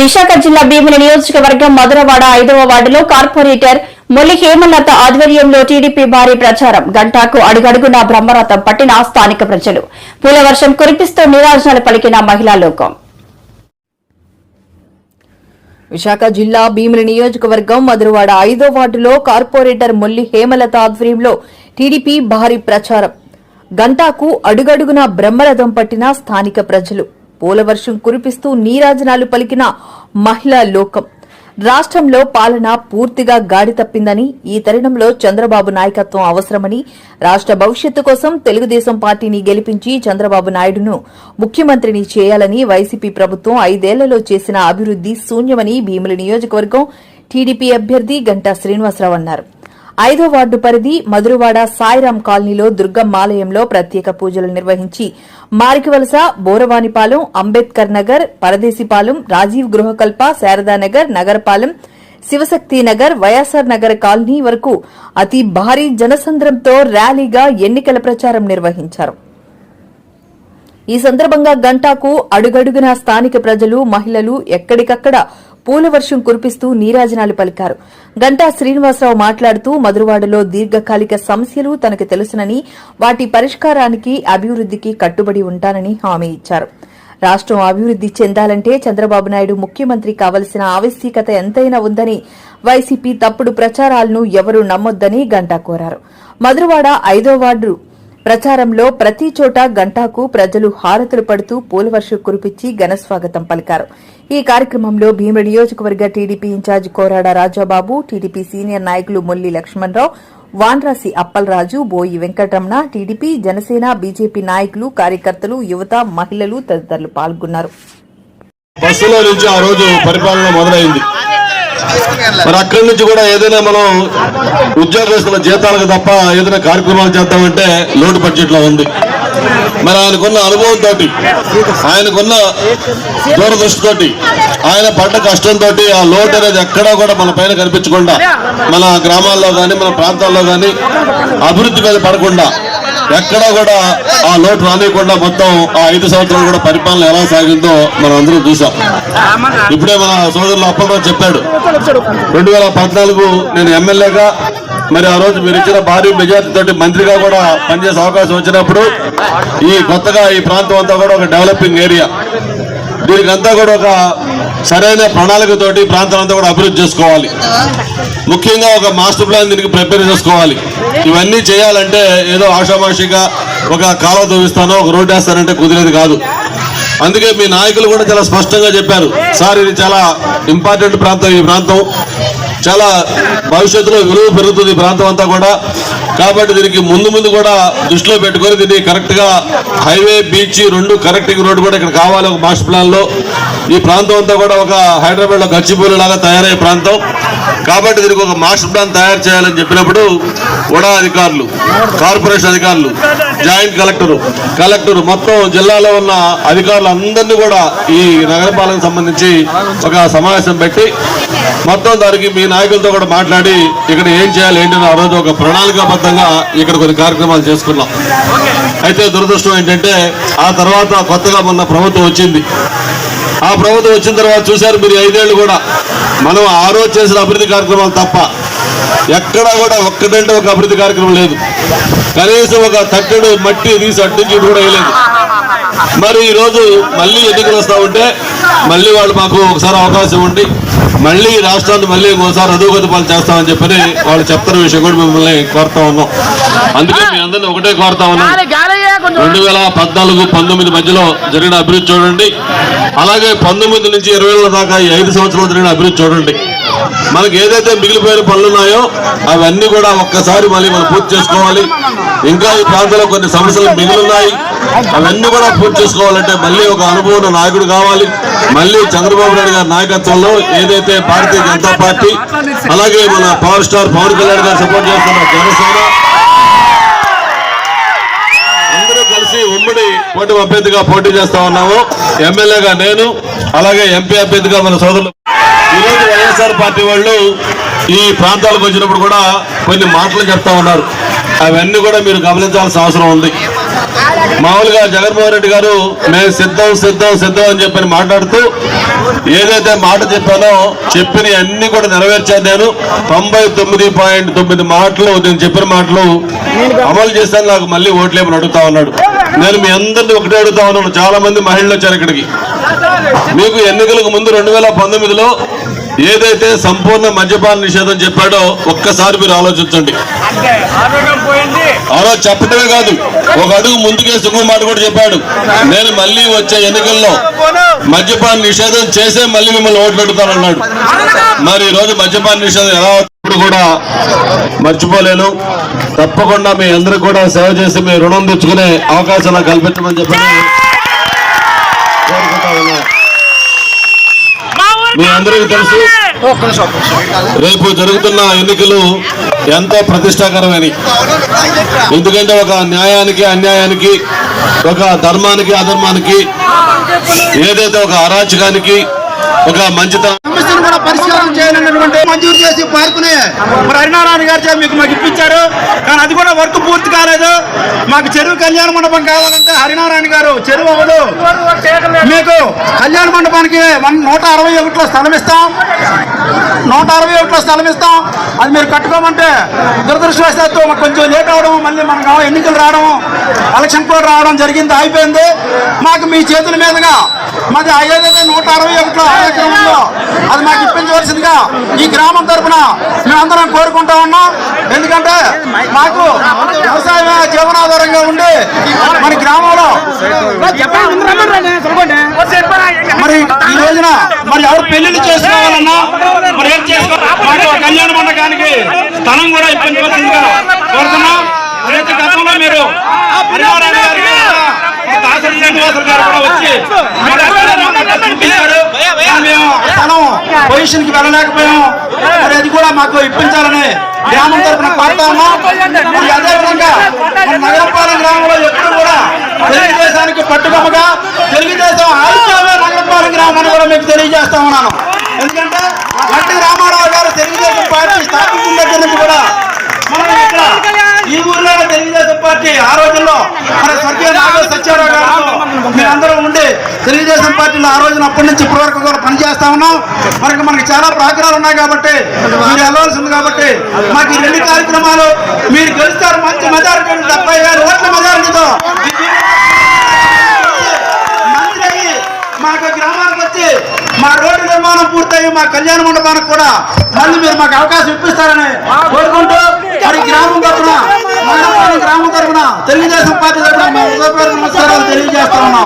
విశాఖ జిల్లా భీముల నియోజకవర్గం మధురవాడ ఐదవ వార్డులో కార్పొరేటర్ మొల్లి హేమలత ఆధ్వర్యంలో టీడీపీ భారీ ప్రచారం. గంటాకు అడుగడుగునా బ్రహ్మరథం పట్టిన స్థానిక ప్రజలు. పూలవర్షం కురిపిస్తూ నిరాజనాలు పలికిన మహిళా లోకం. విశాఖ జిల్లా భీమిలి నియోజకవర్గం మధురవాడ ఐదో వార్డులో కార్పొరేటర్ మొల్లి హేమలత ఆధ్వర్యంలో టీడీపీ భారీ ప్రచారం. గంటాకు అడుగడుగున బ్రహ్మరథం పట్టిన స్థానిక ప్రజలు. పూలవర్షం కురిపిస్తూ నీరాజనాలు పలికిన మహిళా లోకం. రాష్ట్రంలో పాలన పూర్తిగా గాడి తప్పిందని ఈ తరుణంలో చంద్రబాబు నాయకత్వం అవసరమని రాష్ట్ర భవిష్యత్తు కోసం తెలుగుదేశం పార్టీని గెలిపించి చంద్రబాబు నాయుడును ముఖ్యమంత్రిని చేయాలని వైసీపీ ప్రభుత్వం ఐదేళ్ళలో చేసిన అభివృద్ది శూన్యమని భీముల నియోజకవర్గం టీడీపీ అభ్యర్థి గంటా శ్రీనివాసరావు అన్నారు. ఐదో వార్డు పరిధి మధురవాడ సాయిరాం కాలనీలో దుర్గమ్మాలయంలో ప్రత్యేక పూజలు నిర్వహించి మారికివలస బోరవానిపాలెం అంబేద్కర్ నగర్ పరదేశిపాలెం రాజీవ్ గృహకల్ప శారదానగర్ నగరపాలెం శివశక్తి నగర్ వైఎస్ఆర్ నగర్ కాలనీ వరకు అతి భారీ జనసంద్రంతో ర్యాలీగా ఎన్నికల ప్రచారం నిర్వహించారు. ఈ సందర్భంగా గంటాకు అడుగడుగున స్థానిక ప్రజలు మహిళలు ఎక్కడికక్కడ పూల వర్షం కురిపిస్తూ నీరాజనాలు పలికారు. గంటా శ్రీనివాసరావు మాట్లాడుతూ మధురవాడలో దీర్ఘకాలిక సమస్యలు తనకు తెలుసునని వాటి పరిష్కారానికి అభివృద్దికి కట్టుబడి ఉంటానని హామీ ఇచ్చారు. రాష్ట్రం అభివృద్ది చెందాలంటే చంద్రబాబు నాయుడు ముఖ్యమంత్రి కావలసిన ఆవశ్యకత ఎంతైనా ఉందని వైసీపీ తప్పుడు ప్రచారాలను ఎవరూ నమ్మొద్దని గంటా కోరారు. మధురవాడ ఐదో వార్డు ప్రచారంలో ప్రతి చోట గంటాకు ప్రజలు హారతులు పడుతూ పూలవర్షం కురిపించి ఘనస్వాగతం పలికారు. ఈ కార్యక్రమంలో భీముల నియోజకవర్గ TDP incharge Korada Rajababu TDP senior నాయకులు మొల్లి లక్ష్మణరావు వాన్రాసి అప్పలరాజు బోయి వెంకటరమణ టీడీపీ జనసేన బీజేపీ నాయకులు కార్యకర్తలు యువత మహిళలు తదితరులు పాల్గొన్నారు. బస్సులో నుంచి ఆ రోజు పరిపాలన మొదలైంది. మరి అక్కడి నుంచి కూడా ఏదైనా మనం ఉద్యోగస్తుల జీతాలకు తప్ప ఏదైనా కార్యక్రమాలు చేద్దామంటే లోటు బడ్జెట్లో ఉంది. మరి ఆయనకున్న అనుభవంతో ఆయనకున్న దూరదృష్టితోటి ఆయన పడ్డ కష్టంతో ఆ లోటు అనేది ఎక్కడా కూడా మన పైన కనిపించకుండా మన గ్రామాల్లో కానీ మన ప్రాంతాల్లో కానీ అభివృద్ధి మీద పడకుండా ఎక్కడా కూడా ఆ లోటు రానియకుండా మొత్తం ఆ ఐదు సంవత్సరాలు కూడా పరిపాలన ఎలా సాగిందో మనం అందరం చూసాం ఇప్పుడే మన సోదరులు అప్పలరావు చెప్పాడు. రెండు వేల పద్నాలుగు నేను ఎమ్మెల్యేగా మరి ఆ రోజు మీరు ఇచ్చిన భారీ మెజార్టీ తోటి మంత్రిగా కూడా పనిచేసే అవకాశం వచ్చినప్పుడు ఈ కొత్తగా ఈ ప్రాంతం అంతా కూడా ఒక డెవలపింగ్ ఏరియా. దీనికి అంతా కూడా ఒక సరైన ప్రణాళికతోటి ప్రాంతాలంతా ప్రాంతం అంతా కూడా అభివృద్ధి చేసుకోవాలి. ముఖ్యంగా ఒక మాస్టర్ ప్లాన్ దీనికి ప్రిపేర్ చేసుకోవాలి. ఇవన్నీ చేయాలంటే ఏదో ఆషామాషిగా ఒక కాలువ తవ్విస్తానో ఒక రోడ్డు వేస్తానంటే కుదిరేది కాదు. అందుకే మీ నాయకులు కూడా చాలా స్పష్టంగా చెప్పారు. సార్ ఇది చాలా ఇంపార్టెంట్ ప్రాంతం ఈ ప్రాంతం. చాలా భవిష్యత్తులో విలువ పెరుగుతుంది ఈ ప్రాంతం అంతా కూడా. కాబట్టి దీనికి ముందు ముందు కూడా దృష్టిలో పెట్టుకొని దీన్ని కరెక్ట్గా హైవే బీచ్ రెండు కరెక్టింగ్ రోడ్డు కూడా ఇక్కడ కావాలి ఒక మాస్టర్ ప్లాన్లో ఈ ప్రాంతం అంతా కూడా ఒక హైదరాబాద్లో లో లాగా తయారయ్యే ప్రాంతం. కాబట్టి దీనికి ఒక మాస్టర్ ప్లాన్ తయారు చేయాలని చెప్పినప్పుడు కూడా అధికారులు కార్పొరేషన్ అధికారులు జాయింట్ కలెక్టర్. కలెక్టర్ మొత్తం జిల్లాలో ఉన్న అధికారులందరినీ కూడా ఈ నగరపాలనకు సంబంధించి ఒక సమావేశం పెట్టి మొత్తం దానికి మీ నాయకులతో కూడా మాట్లాడి ఇక్కడ ఏం చేయాలి ఏంటని ఆ రోజు ఒక ప్రణాళికాబద్ధంగా ఇక్కడ కొన్ని కార్యక్రమాలు చేసుకున్నాం. అయితే దురదృష్టం ఏంటంటే ఆ తర్వాత కొత్తగా మొన్న ప్రభుత్వం వచ్చింది. ఆ ప్రభుత్వం వచ్చిన తర్వాత చూశారు మీరు ఐదేళ్ళు కూడా. మనం ఆ రోజు చేసిన అభివృద్ధి కార్యక్రమాలు తప్ప ఎక్కడా కూడా ఒక్కటంటే ఒక అభివృద్ధి కార్యక్రమం లేదు. కనీసం ఒక తట్టెడు మట్టి తీసి అడ్డించి కూడా వేయలేదు. మరి ఈరోజు మళ్ళీ ఎన్నికలు వస్తా ఉంటే మళ్ళీ వాళ్ళు మాకు ఒకసారి అవకాశం ఉండి మళ్ళీ రాష్ట్రాన్ని మళ్ళీ ఒకసారి అధోగతి పాలు చేస్తామని చెప్పని వాళ్ళు చెప్తున్న విషయం కూడా మిమ్మల్ని కోరుతా ఉన్నాం. అందుకే మీ అందరిని ఒకటే కోరుతా ఉన్నాం. రెండు వేల పద్నాలుగు పంతొమ్మిది మధ్యలో జరిగిన అభివృద్ధి చూడండి. అలాగే పంతొమ్మిది నుంచి ఇరవై ఏళ్ళ దాకా ఈ ఐదు సంవత్సరాలు జరిగిన అభివృద్ధి చూడండి. మనకి ఏదైతే మిగిలిపోయిన పనులు ఉన్నాయో అవన్నీ కూడా ఒక్కసారి మళ్ళీ మనం పూర్తి చేసుకోవాలి. ఇంకా ఈ ప్రాంతంలో కొన్ని సమస్యలు మిగిలిన్నాయి. అవన్నీ కూడా పూర్తి చేసుకోవాలంటే మళ్ళీ ఒక అనుభవం నాయకుడు కావాలి. మళ్ళీ చంద్రబాబు నాయుడు గారి నాయకత్వంలో ఏదైతే భారతీయ జనతా పార్టీ అలాగే మన పవర్ స్టార్ పవన్ కళ్యాణ్ గారు సపోర్ట్ చేస్తున్న జనసేన అందరూ కలిసి ఉమ్మడి పోటీ అభ్యర్థిగా పోటీ చేస్తా ఉన్నాము. ఎమ్మెల్యేగా నేను అలాగే ఎంపీ అభ్యర్థిగా మన సోదరులు. ఈరోజు వైఎస్ఆర్ పార్టీ వాళ్ళు ఈ ప్రాంతాలకు వచ్చినప్పుడు కూడా కొన్ని మాటలు చెప్తా ఉన్నారు. అవన్నీ కూడా మీరు గమనించాల్సిన అవసరం ఉంది. మామూలుగా జగన్మోహన్ రెడ్డి గారు మేము సిద్ధం సిద్ధం సిద్ధం అని చెప్పని మాట్లాడుతూ ఏదైతే మాట చెప్పానో చెప్పిన అన్ని కూడా నెరవేర్చాను నేను. తొంభై తొమ్మిది పాయింట్ తొమ్మిది మాటలు నేను చెప్పిన మాటలు అమలు చేశాను నాకు మళ్ళీ ఓట్లేమని అడుగుతా ఉన్నాడు. నేను మీ అందరినీ ఒకటే అడుగుతా ఉన్నాను. చాలా మంది మహిళలు వచ్చారు ఇక్కడికి. మీకు ఎన్నికలకు ముందు రెండు వేల పంతొమ్మిదిలో ఏదైతే సంపూర్ణ మద్యపాన నిషేధం చెప్పాడో ఒక్కసారి మీరు ఆలోచించండి. ఆ చెప్పటమే చెప్పడమే కాదు ఒక అడుగు ముందుకేసి ఇంకో మాట కూడా చెప్పాడు. నేను మళ్ళీ వచ్చే ఎన్నికల్లో మద్యపాన నిషేధం చేసే మళ్ళీ మిమ్మల్ని ఓటు పెడతానన్నాడు. మరి ఈరోజు మద్యపాన నిషేధం ఎలా ఇప్పుడు కూడా మర్చిపోలేను. తప్పకుండా మీ అందరికి కూడా సేవ చేసి మీ రుణం తెచ్చుకునే అవకాశం కల్పించమని చెప్పాను. కోరుకుంటా ఉన్నాను. మీ అందరికీ తెలుసు. రేపు జరుగుతున్న ఎన్నికలు ఎంతో ప్రతిష్టాకరమని ఎందుకంటే ఒక న్యాయానికి అన్యాయానికి ఒక ధర్మానికి అధర్మానికి ఏదైతే ఒక అరాచకానికి ఒక మంచితనం సమస్యను కూడా పరిష్కారం చేయాలన్నటువంటి మంజూరు చేసి పార్కుని మరి హరినారాయణ గారు మీకు మాకు ఇప్పించారు. కానీ అది కూడా వర్క్ పూర్తి కాలేదు. మాకు చెరువు కళ్యాణ మండపం కావాలంటే హరినారాయణ గారు చెరువు అవ్వదు. మీకు కళ్యాణ మండపానికి వన్ నూట అరవై ఒకటిలో స్థలం ఇస్తాం. నూట అరవై ఒకటిలో స్థలం ఇస్తాం. అది మీరు కట్టుకోమంటే దురదృష్టవశాత్తు మాకు కొంచెం లేట్ అవడం మళ్ళీ మనకు ఎన్నికలు రావడం ఎలక్షన్ కూడా రావడం జరిగింది అయిపోయింది మాకు మీ చేతుల మీదుగా మాది ఏదైతే నూట అరవై ఒకటిలో అది మాకు ఇప్పించవలసిందిగా ఈ గ్రామం తరఫున మేమందరం కోరుకుంటా ఉన్నాం. ఎందుకంటే మాకు వ్యవసాయమే జీవనాధారంగా ఉండి మన గ్రామంలో మరి ఈ రోజున మరి ఎవరు పెళ్ళిళ్ళు చేసుకోవాలన్నా మరి ఏం చేసుకోవాలి కళ్యాణ మండపానికి స్థలం కూడా ఇప్పించవలసిందిగా కోరుతున్నా. అదైతే గతంలో మీరు హరివారాయణ గారికి కూడా, శ్రీనివాసులు గారు కూడా వచ్చి మరి ఆ కళ్యాణ మండపాన్ని చూపించారు. కానీ మేము ఆ స్థలం పొజిషన్కి వెళ్ళలేకపోయాం మరి అది కూడా మాకు ఇప్పించాలని గ్రామం తరఫున కోరుతా ఉన్నాం. మరి అదే విధంగా నగరపాలెం గ్రామంలో ఎప్పుడు కూడా తెలుగుదేశానికి పట్టుకొమ్మగా తెలుగుదేశం ఆయుష్యమే నగరపాలెం గ్రామం అని కూడా మీకు తెలియజేస్తా ఉన్నాను. ఎందుకంటే గట్టి రామారావు గారు తెలుగుదేశం పార్టీ స్థాపించిన దగ్గర నుంచి కూడా మనం ఇక్కడ ఈ ఊర్లో తెలుగుదేశం పార్టీ ఆ రోజుల్లో మన స్వర్గీయ నాగ సత్యారావు గారు మేమందరం ఉండి తెలుగుదేశం పార్టీలో ఆ రోజున అప్పటి నుంచి ఇప్పటి వరకు కూడా పనిచేస్తా ఉన్నాం. మనకి మనకి చాలా ప్రాగ్రహాలు ఉన్నాయి కాబట్టి మీరు వెళ్ళవలసింది కాబట్టి మాకు ఈ రెండు కార్యక్రమాలు మీరు గెలుస్తారు మంచి మెజారిటీ డెబ్బై వేల ఓట్ల మెజారిటీతో మంత్రి మాకు గ్రామానికి వచ్చి మా రోడ్డు నిర్మాణం పూర్తయి మా కళ్యాణ మండపానికి కూడా మళ్ళీ మీరు మాకు అవకాశం ఇప్పిస్తారని కోరుకుంటూ మరి గ్రామం తరఫున గ్రామం తరఫున తెలుగుదేశం పార్టీ తరఫున మా హృదయపూర్వక నమస్కారాలు తెలియజేస్తా ఉన్నాం.